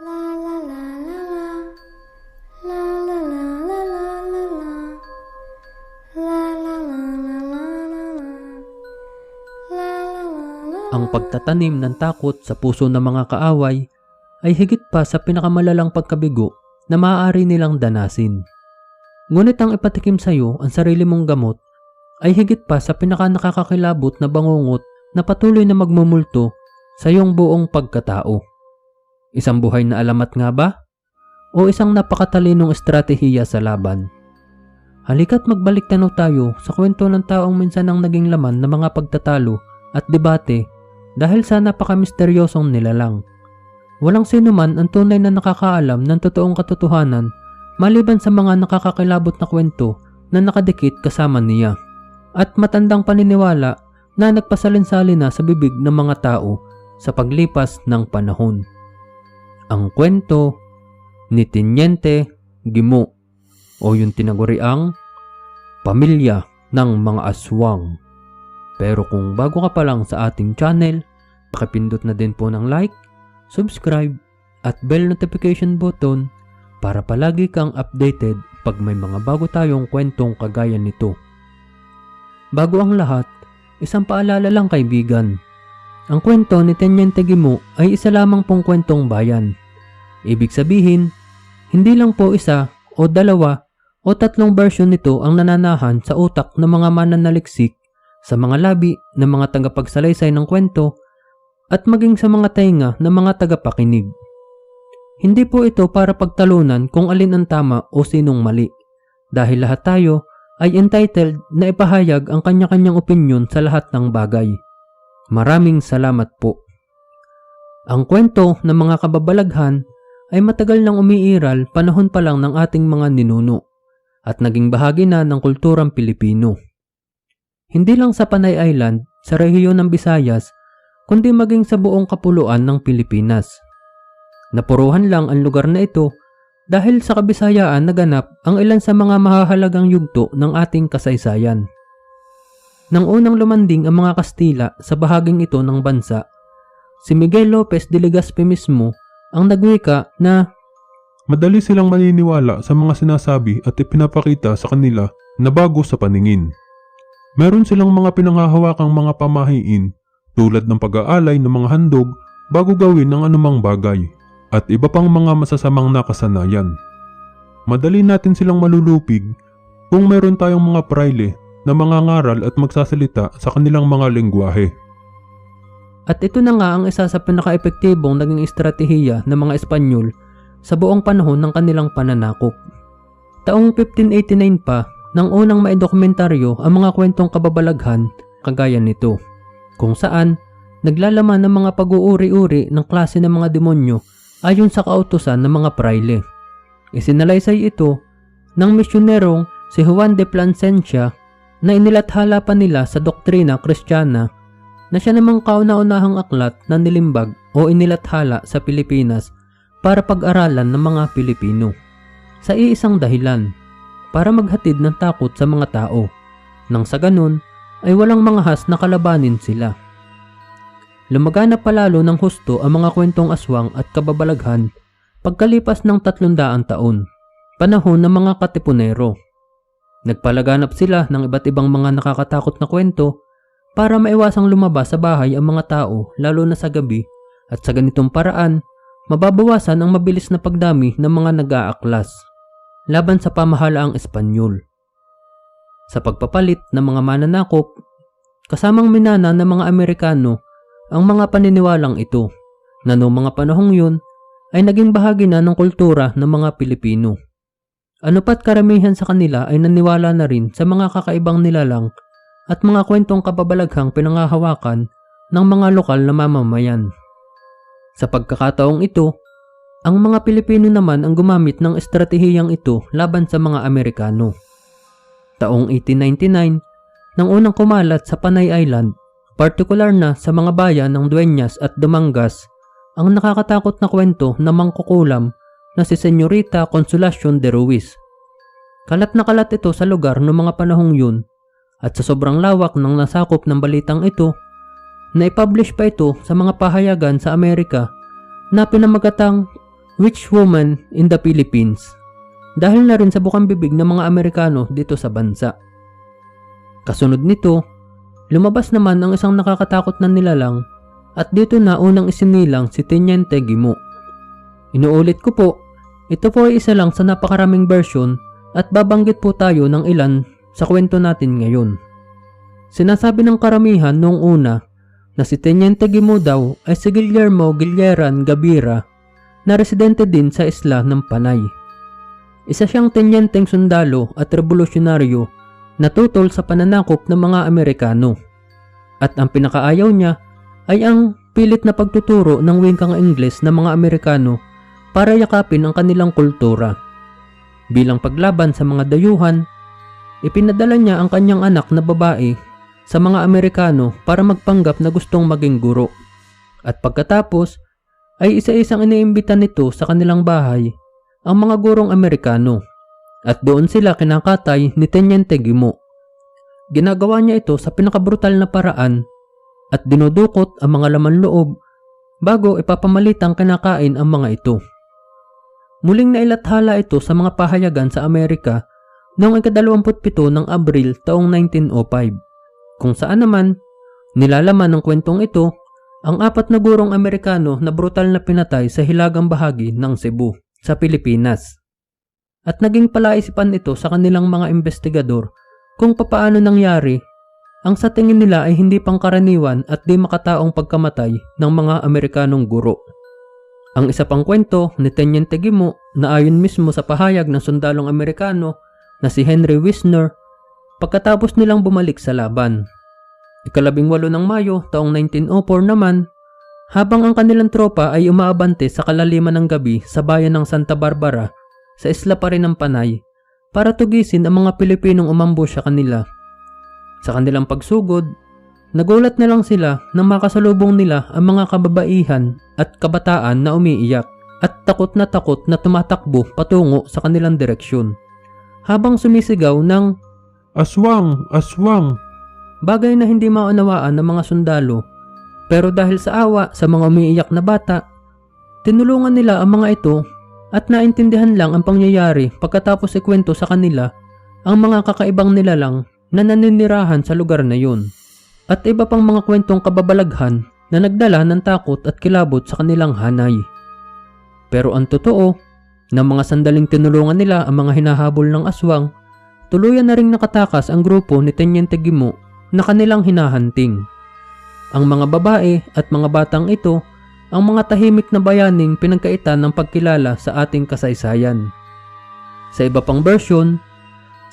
Ang pagtatanim ng takot sa puso ng mga kaaway ay higit pa sa pinakamalalang pagkabigo na maaari nilang danasin. Ngunit ang ipatikim sa iyo ang sarili mong gamot ay higit pa sa pinaka nakakakilabot na bangungot na patuloy na magmumulto sa iyong buong pagkatao. Isang buhay na alamat nga ba? O isang napakatalinong estratehiya sa laban? Halika't magbalik tanaw tayo sa kwento ng taong minsan ang naging laman ng mga pagtatalo at debate dahil sa napakamisteryosong nilalang. Walang sino man ang tunay na nakakaalam ng totoong katotohanan maliban sa mga nakakakilabot na kwento na nakadikit kasama niya. At matandang paniniwala na nagpasalin-sali na sa bibig ng mga tao sa paglipas ng panahon. Ang kwento ni Tiniente Gimo o yung tinaguriang Pamilya ng mga Aswang. Pero kung bago ka pa lang sa ating channel, pakipindot na din po ng like, subscribe, at bell notification button para palagi kang updated pag may mga bago tayong kwentong kagaya nito. Bago ang lahat, isang paalala lang kaibigan. Ang kwento ni Teniente Gimo ay isa lamang pong kwentong bayan. Ibig sabihin, hindi lang po isa o dalawa o tatlong version nito ang nananahan sa utak ng mga mananaliksik sa mga labi ng mga tagapagsalaysay ng kwento at maging sa mga tainga ng mga tagapakinig. Hindi po ito para pagtalunan kung alin ang tama o sinong mali dahil lahat tayo ay entitled na ipahayag ang kanya-kanyang opinyon sa lahat ng bagay. Maraming salamat po. Ang kwento ng mga kababalaghan ay matagal nang umiiral panahon pa lang ng ating mga ninuno at naging bahagi na ng kulturang Pilipino. Hindi lang sa Panay Island, sa rehiyon ng Visayas, kundi maging sa buong kapuluan ng Pilipinas. Napuruhan lang ang lugar na ito dahil sa kabisayaan naganap ang ilan sa mga mahahalagang yugto ng ating kasaysayan. Nang unang lumanding ang mga Kastila sa bahaging ito ng bansa, si Miguel Lopez de Legazpi mismo ang nagwika na Madali silang maniniwala sa mga sinasabi at ipinapakita sa kanila na bago sa paningin. Meron silang mga pinanghahawakang mga pamahiin tulad ng pag-aalay ng mga handog bago gawin ng anumang bagay at iba pang mga masasamang nakasanayan. Madali natin silang malulupig kung meron tayong mga praile na mangangaral at magsasalita sa kanilang mga lengguwahe. At ito na nga ang isa sa pinaka-epektibong naging estratehiya ng mga Espanyol sa buong panahon ng kanilang pananakop. Taong 1589 pa, nang unang maidokumentaryo ang mga kwentong kababalaghan kagaya nito, kung saan naglalaman ng mga pag-uuri-uri ng klase ng mga demonyo ayon sa kautusan ng mga praile. Isinalaysay ito ng misyonerong si Juan de Plasencia na inilathala pa nila sa doktrina kristyana na siya namang kauna-unahang aklat na nilimbag o inilathala sa Pilipinas para pag-aralan ng mga Pilipino. Sa iisang dahilan, para maghatid ng takot sa mga tao. Nang sa ganun, ay walang mga has na kalabanin sila. Lumaganap palalo ng husto ang mga kwentong aswang at kababalaghan pagkalipas ng 300 taon, panahon ng mga katipunero. Nagpalaganap sila ng iba't ibang mga nakakatakot na kwento para maiwasang lumabas sa bahay ang mga tao lalo na sa gabi at sa ganitong paraan mababawasan ang mabilis na pagdami ng mga nag-aaklas laban sa pamahalaang Espanyol. Sa pagpapalit ng mga mananakop, kasamang minana ng mga Amerikano ang mga paniniwalang ito na noong mga panahong yun ay naging bahagi na ng kultura ng mga Pilipino. Ano pat karamihan sa kanila ay naniwala na rin sa mga kakaibang nilalang at mga kwentong kababalaghang pinangahawakan ng mga lokal na mamamayan. Sa pagkakataong ito, ang mga Pilipino naman ang gumamit ng estratehiyang ito laban sa mga Amerikano. Taong 1899, nang unang kumalat sa Panay Island, partikular na sa mga bayan ng Dueñas at Dumangas, ang nakakatakot na kwento na mangkukulam na si Senyorita Consolacion de Ruiz. Kalat na kalat ito sa lugar noong mga panahong yun at sa sobrang lawak ng nasakop ng balitang ito, na-publish pa ito sa mga pahayagan sa Amerika na pinamagatang Rich Woman in the Philippines dahil na rin sa bukang bibig ng mga Amerikano dito sa bansa. Kasunod nito, lumabas naman ang isang nakakatakot na nilalang at dito na unang isinilang si Teniente Gimo. Inuulit ko po, ito po ay isa lang sa napakaraming version at babanggit po tayo ng ilan sa kwento natin ngayon. Sinasabi ng karamihan noong una na si Teniente Gimo daw ay si Guillermo Gilleran Gabira na residente din sa isla ng Panay. Isa siyang tenyenteng sundalo at revolusyonaryo na tutol sa pananakop ng mga Amerikano. At ang pinakaayaw niya ay ang pilit na pagtuturo ng wingkang Ingles ng mga Amerikano para yakapin ang kanilang kultura. Bilang paglaban sa mga dayuhan, ipinadala niya ang kanyang anak na babae sa mga Amerikano para magpanggap na gustong maging guro. At pagkatapos, ay isa-isang iniimbita nito sa kanilang bahay ang mga gurong Amerikano at doon sila kinakatay ni Teniente Gimo. Ginagawa niya ito sa pinakabrutal na paraan at dinudukot ang mga laman loob bago ipapamalitang kinakain ang mga ito. Muling nailathala ito sa mga pahayagan sa Amerika noong ikadalawamputpito ng Abril taong 1905 kung saan naman nilalaman ng kwentong ito ang apat na gurong Amerikano na brutal na pinatay sa hilagang bahagi ng Cebu sa Pilipinas. At naging palaisipan ito sa kanilang mga investigador kung papaano nangyari ang sa tingin nila ay hindi pangkaraniwan at di makataong pagkamatay ng mga Amerikanong guro. Ang isa pang kwento ni Teniente Gimo na ayon mismo sa pahayag ng sundalong Amerikano na si Henry Wisner pagkatapos nilang bumalik sa laban. Ikalabing walo ng Mayo taong 1904 naman, habang ang kanilang tropa ay umaabante sa kalaliman ng gabi sa bayan ng Santa Barbara sa isla pa rin ng Panay para tugisin ang mga Pilipinong umambush sa kanila. Sa kanilang pagsugod, nagulat na lang sila nang makasalubong nila ang mga kababaihan at kabataan na umiiyak at takot na takot na tumatakbo patungo sa kanilang direksyon. Habang sumisigaw ng Aswang! Aswang! bagay na hindi maunawaan ng mga sundalo. Pero dahil sa awa sa mga umiiyak na bata, tinulungan nila ang mga ito at naintindihan lang ang pangyayari pagkatapos ikwento sa kanila ang mga kakaibang nilalang na naninirahan sa lugar na yun. At iba pang mga kwentong kababalaghan na nagdala ng takot at kilabot sa kanilang hanay. Pero ang totoo, na mga sandaling tinulungan nila ang mga hinahabol ng aswang, tuluyan na ring nakatakas ang grupo ni Teniente Gimo na kanilang hinahanting. Ang mga babae at mga batang ito ang mga tahimik na bayaning pinagkaitan ng pagkilala sa ating kasaysayan. Sa iba pang version,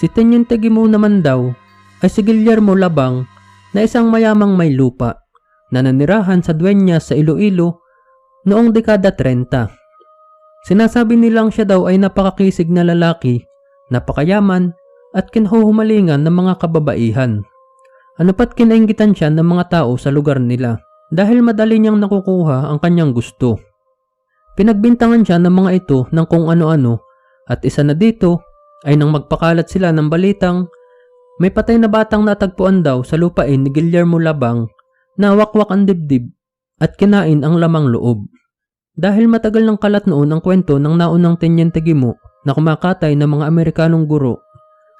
si Teniente Gimo naman daw ay si Guillermo Labang na isang mayamang may lupa na nanirahan sa Dueñas sa Iloilo noong dekada 30. Sinasabi nilang siya daw ay napakakisig na lalaki, napakayaman at kinhuhumalingan ng mga kababaihan. Ano pat kinaingitan siya ng mga tao sa lugar nila dahil madali niyang nakukuha ang kanyang gusto. Pinagbintangan siya ng mga ito ng kung ano-ano at isa na dito ay nang magpakalat sila ng balitang may patay na batang natagpuan daw sa lupain ni Guillermo Labang na wakwak ang dibdib at kinain ang lamang loob. Dahil matagal ng kalat noon ang kwento ng naunang Tenyente Gimo na kumakatay ng mga Amerikanong guro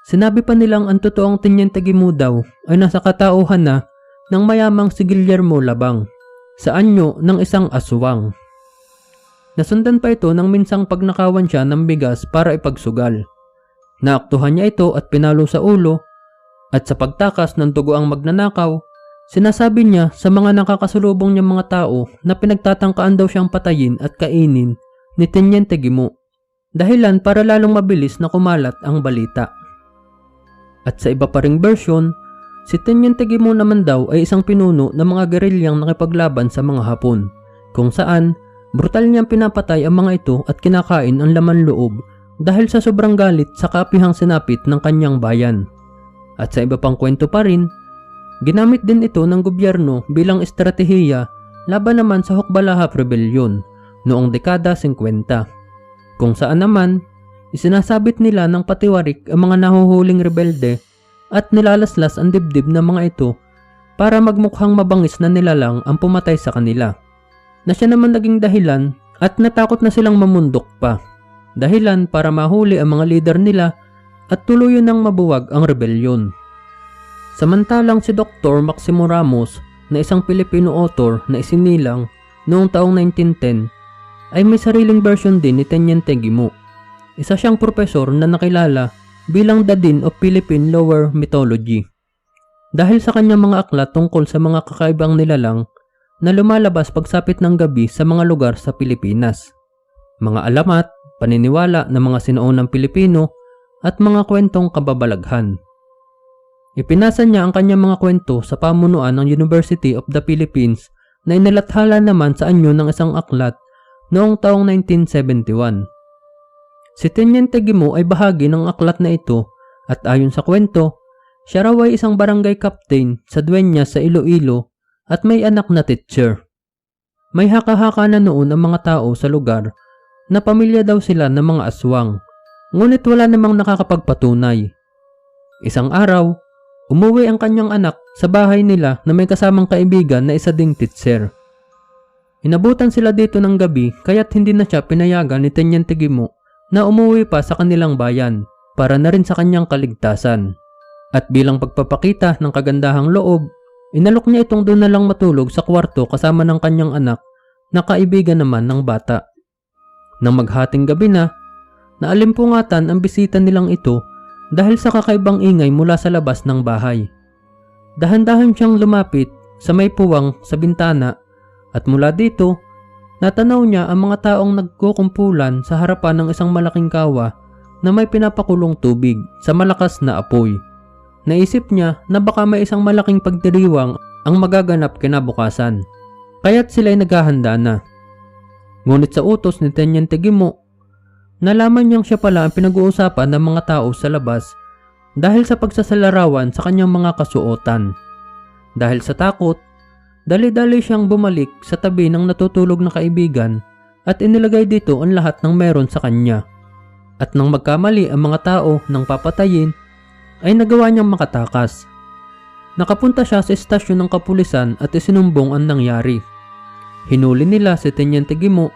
Sinabi pa nilang ang totoong Teniente Gimo daw ay nasa katauhan na ng mayamang si Guillermo Labang sa anyo ng isang aswang. Nasundan pa ito nang minsang pagnakawan siya ng bigas para ipagsugal. Naaktuhan niya ito at pinalo sa ulo at sa pagtakas ng dugo ang magnanakaw, sinasabi niya sa mga nakakasulubong niya mga tao na pinagtatangkaan daw siyang patayin at kainin ni Teniente Gimo. Dahilan para lalong mabilis na kumalat ang balita. At sa iba pa ring version, si Teniente Gimo naman daw ay isang pinuno ng mga gerilyang nakipaglaban sa mga Hapon, kung saan brutal niyang pinapatay ang mga ito at kinakain ang laman loob dahil sa sobrang galit sa kapihang sinapit ng kanyang bayan. At sa iba pang kwento pa rin, ginamit din ito ng gobyerno bilang estratehiya laban naman sa Hukbalahap Rebellion noong dekada 50. Kung saan naman, Isinasabit nila ng patiwarik ang mga nahuhuling rebelde at nilalaslas ang dibdib ng mga ito para magmukhang mabangis na nilalang ang pumatay sa kanila. Na siya naman naging dahilan at natakot na silang mamundok pa. Dahilan para mahuli ang mga leader nila at tuluyan ng mabuwag ang rebelyon. Samantalang si Dr. Maximo Ramos na isang Filipino author na isinilang noong taong 1910 ay may sariling version din ni Teniente Gimo. Isa siyang propesor na nakilala bilang the Dean of Philippine Lower Mythology. Dahil sa kanyang mga aklat tungkol sa mga kakaibang nilalang na lumalabas pagsapit ng gabi sa mga lugar sa Pilipinas. Mga alamat, paniniwala ng mga sinuunang Pilipino at mga kwentong kababalaghan. Ipinasa niya ang kanyang mga kwento sa pamunuan ng University of the Philippines na inilathala naman sa anyo ng isang aklat noong taong 1971. Si Teniente Gimo ay bahagi ng aklat na ito at ayon sa kwento, siya raw ay isang barangay captain sa Dueña sa Iloilo at may anak na teacher. May haka-haka na noon ang mga tao sa lugar na pamilya daw sila ng mga aswang, ngunit wala namang nakakapagpatunay. Isang araw, umuwi ang kanyang anak sa bahay nila na may kasamang kaibigan na isa ding teacher. Inabutan sila dito ng gabi kaya't hindi na siya pinayagan ni Teniente Gimo na umuwi pa sa kanilang bayan para na rin sa kanyang kaligtasan. At bilang pagpapakita ng kagandahang loob, inalok niya itong doon na lang matulog sa kwarto kasama ng kanyang anak na kaibigan naman ng bata. Nang maghating gabi na, naalimpungatan ang bisita nilang ito dahil sa kakaibang ingay mula sa labas ng bahay. Dahan-dahan siyang lumapit sa may puwang sa bintana at mula dito, natanaw niya ang mga taong nagkukumpulan sa harapan ng isang malaking kawa na may pinapakulong tubig sa malakas na apoy. Naisip niya na baka may isang malaking pagdiriwang ang magaganap kinabukasan. Kaya't sila'y naghahanda na. Ngunit sa utos ni Teniente Gimo, nalaman niyang siya pala ang pinag-uusapan ng mga tao sa labas dahil sa pagsasalarawan sa kanyang mga kasuotan. Dahil sa takot, dali-dali siyang bumalik sa tabi ng natutulog na kaibigan at inilagay dito ang lahat ng meron sa kanya. At nang magkamali ang mga tao ng papatayin, ay nagawa niyang makatakas. Nakapunta siya sa estasyon ng kapulisan at isinumbong ang nangyari. Hinuli nila si Teniente Gimo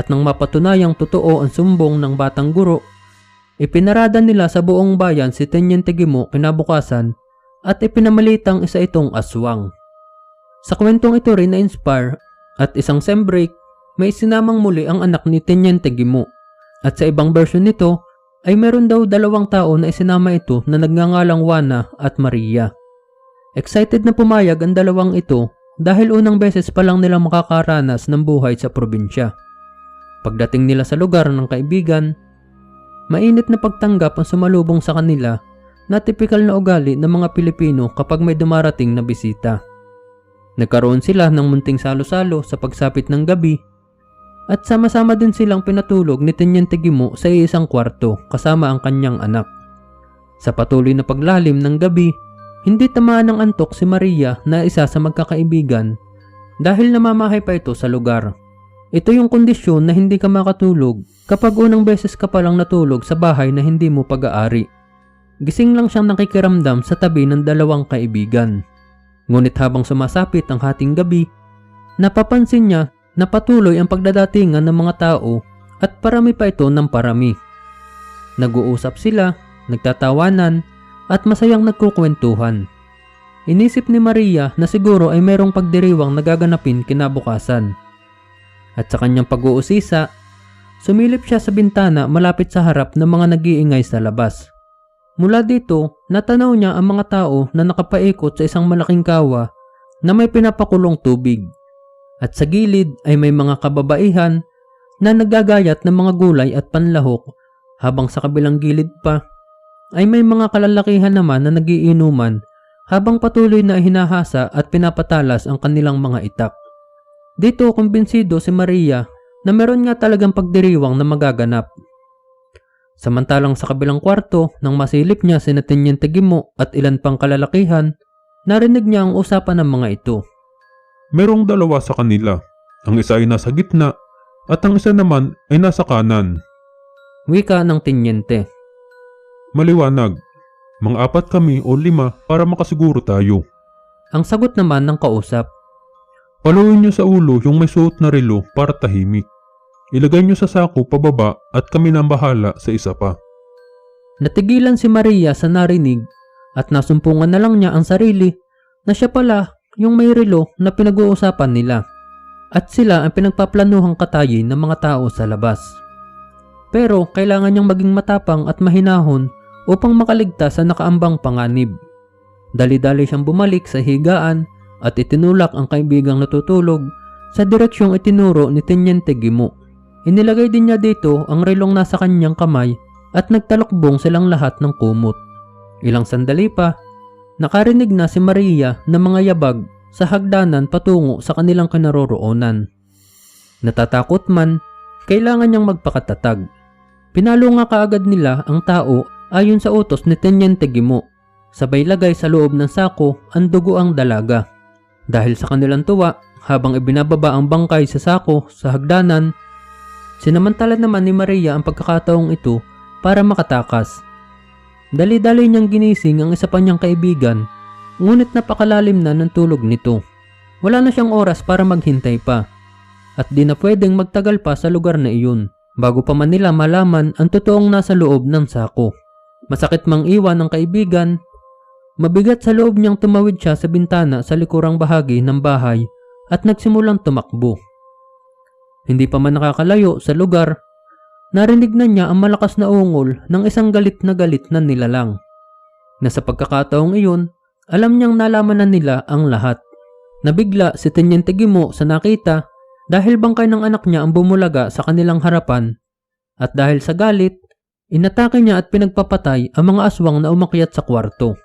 at nang mapatunayang totoo ang sumbong ng batang guro, ipinarada nila sa buong bayan si Teniente Gimo kinabukasan at ipinamalitang isa itong aswang. Sa kwentong ito rin na-inspire at isang sem break, may sinamang muli ang anak ni Teniente Gimo. At sa ibang version nito, ay meron daw dalawang tao na isinama ito na nagngangalang Juana at Maria. Excited na pumayag ang dalawang ito dahil unang beses pa lang nila makakaranas ng buhay sa probinsya. Pagdating nila sa lugar ng kaibigan, mainit na pagtanggap ang sumalubong sa kanila na tipikal na ugali ng mga Pilipino kapag may dumarating na bisita. Nagkaroon sila ng munting salo-salo sa pagsapit ng gabi at sama-sama din silang pinatulog ni Teniente Gimo sa isang kwarto kasama ang kanyang anak. Sa patuloy na paglalim ng gabi, hindi tamaan ng antok si Maria na isa sa magkakaibigan dahil namamahay pa ito sa lugar. Ito yung kondisyon na hindi ka makatulog kapag unang beses ka palang natulog sa bahay na hindi mo pag-aari. Gising lang siyang nakikiramdam sa tabi ng dalawang kaibigan. Ngunit habang sumasapit ang hating gabi, napapansin niya na patuloy ang pagdadatingan ng mga tao at parami pa ito ng parami. Nag-uusap sila, nagtatawanan, at masayang nagkukwentuhan. Inisip ni Maria na siguro ay merong pagdiriwang nagaganapin kinabukasan. At sa kanyang pag-uusisa, sumilip siya sa bintana malapit sa harap ng mga nag-iingay sa labas. Mula dito, natanaw niya ang mga tao na nakapaikot sa isang malaking kawa na may pinapakulong tubig at sa gilid ay may mga kababaihan na nagagayat ng mga gulay at panlahok habang sa kabilang gilid pa ay may mga kalalakihan naman na nagiinuman habang patuloy na hinahasa at pinapatalas ang kanilang mga itak. Dito kumbinsido si Maria na meron nga talagang pagdiriwang na magaganap. Samantalang sa kabilang kwarto, nang masilip niya si Teniente Gimo at ilan pang kalalakihan, narinig niya ang usapan ng mga ito. Merong dalawa sa kanila. Ang isa ay nasa gitna at ang isa naman ay nasa kanan. Wika ng Teniente. Maliwanag. Mga apat kami o lima para makasiguro tayo. Ang sagot naman ng kausap. Paluin niyo sa ulo yung may suot na relo para tahimik. ilagay nyo sa sako pababa at kami nang bahala sa isa pa. Natigilan si Maria sa narinig at nasumpungan na lang niya ang sarili na siya pala yung may relo na pinag-uusapan nila at sila ang pinagpaplanuhang katayin ng mga tao sa labas. Pero kailangan niyang maging matapang at mahinahon upang makaligtas sa nakaambang panganib. Dali-dali siyang bumalik sa higaan at itinulak ang kaibigang natutulog sa direksyong itinuro ni Teniente Gimo. Inilagay din niya dito ang relong nasa kanyang kamay at nagtalokbong silang lahat ng kumot. Ilang sandali pa, nakarinig na si Maria ng mga yabag sa hagdanan patungo sa kanilang kinaroroonan. Natatakot man, kailangan niyang magpakatatag. Pinalo nga kaagad nila ang tao ayon sa utos ni Teniente Gimo. Sabay lagay sa loob ng sako ang dugo ang dalaga. Dahil sa kanilang tuwa, habang ibinababa ang bangkay sa sako sa hagdanan, sinamantala naman ni Maria ang pagkakataong ito para makatakas. Dali-dali niyang ginising ang isa pa niyang kaibigan, ngunit napakalalim na ng tulog nito. Wala na siyang oras para maghintay pa, at di na pwedeng magtagal pa sa lugar na iyon, bago pa man nila malaman ang totoong nasa loob ng sako. Masakit mang iwan ng kaibigan, mabigat sa loob niyang tumawid siya sa bintana sa likurang bahagi ng bahay at nagsimulang tumakbo. Hindi pa man nakakalayo sa lugar, narinig na niya ang malakas na ungol ng isang galit na galit na nilalang. Na sa pagkakataong iyon, alam niyang nalaman na nila ang lahat. Nabigla si Teniente Gimo sa nakita dahil bangkay ng anak niya ang bumulaga sa kanilang harapan at dahil sa galit, inatake niya at pinagpapatay ang mga aswang na umakyat sa kwarto.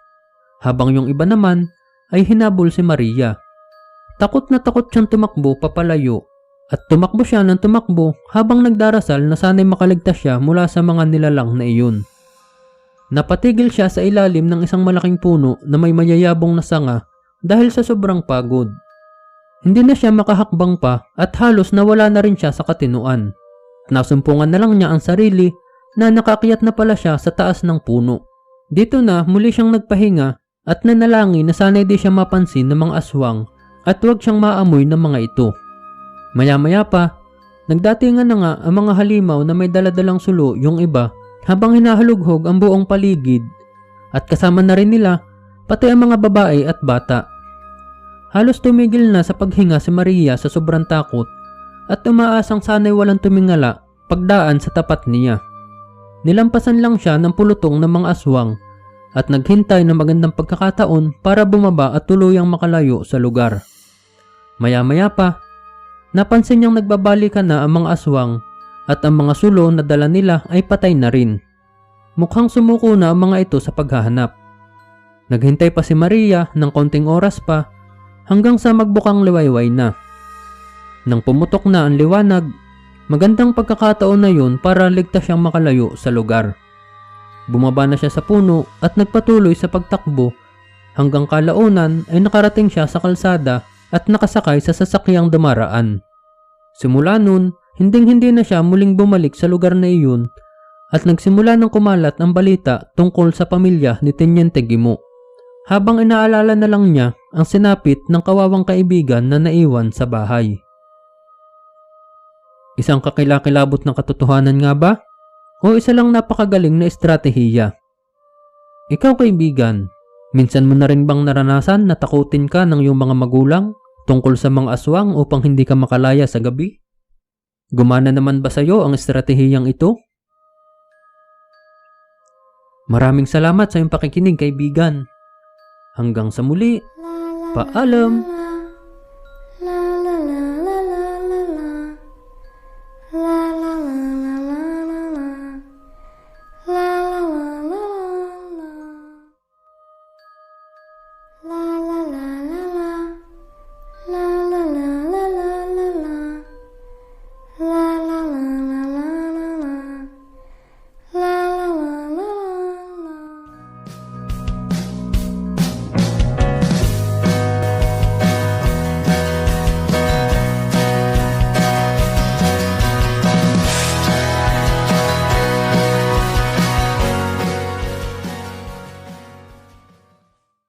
Habang yung iba naman ay hinabol si Maria. Takot na takot siyang tumakbo papalayo at tumakbo siya ng tumakbo habang nagdarasal na sana'y makaligtas siya mula sa mga nilalang na iyon. Napatigil siya sa ilalim ng isang malaking puno na may mayayabong na sanga dahil sa sobrang pagod. Hindi na siya makahakbang pa at halos nawala na rin siya sa katinuan. Nasumpungan na lang niya ang sarili na nakakyat na pala siya sa taas ng puno. Dito na muli siyang nagpahinga at nanalangin na sana'y di siya mapansin ng mga aswang at huwag siyang maamoy ng mga ito. Maya-maya pa, nagdatingan na nga ang mga halimaw na may daladalang sulo yung iba habang hinahalughog ang buong paligid at kasama na rin nila pati ang mga babae at bata. Halos tumigil na sa paghinga si Maria sa sobrang takot at umaasang sana'y walang tumingala pagdaan sa tapat niya. Nilampasan lang siya ng pulutong ng mga aswang at naghintay ng magandang pagkakataon para bumaba at tuluyang makalayo sa lugar. Maya-maya pa, napansin niyang nagbabalikan na ang mga aswang at ang mga sulo na dala nila ay patay na rin. Mukhang sumuko na ang mga ito sa paghahanap. Naghintay pa si Maria ng konting oras pa hanggang sa magbukang liwayway na. Nang pumutok na ang liwanag, magandang pagkakataon na yun para ligtas siyang makalayo sa lugar. Bumaba na siya sa puno at nagpatuloy sa pagtakbo hanggang kalaunan ay nakarating siya sa kalsada at nakasakay sa sasakyang dumaraan. Simula nun, hinding-hindi na siya muling bumalik sa lugar na iyon at nagsimula ng kumalat ang balita tungkol sa pamilya ni Teniente Gimo. Habang inaalala na lang niya ang sinapit ng kawawang kaibigan na naiwan sa bahay. Isang kakilakilabot ng katotohanan nga ba? O isa lang napakagaling na estratehiya? Ikaw kaibigan, minsan mo na rin bang naranasan na takutin ka ng iyong mga magulang tungkol sa mga aswang upang hindi ka makalaya sa gabi? Gumana naman ba sa iyo ang estratehiyang ito? Maraming salamat sa iyong pakikinig kaibigan. Hanggang sa muli, paalam!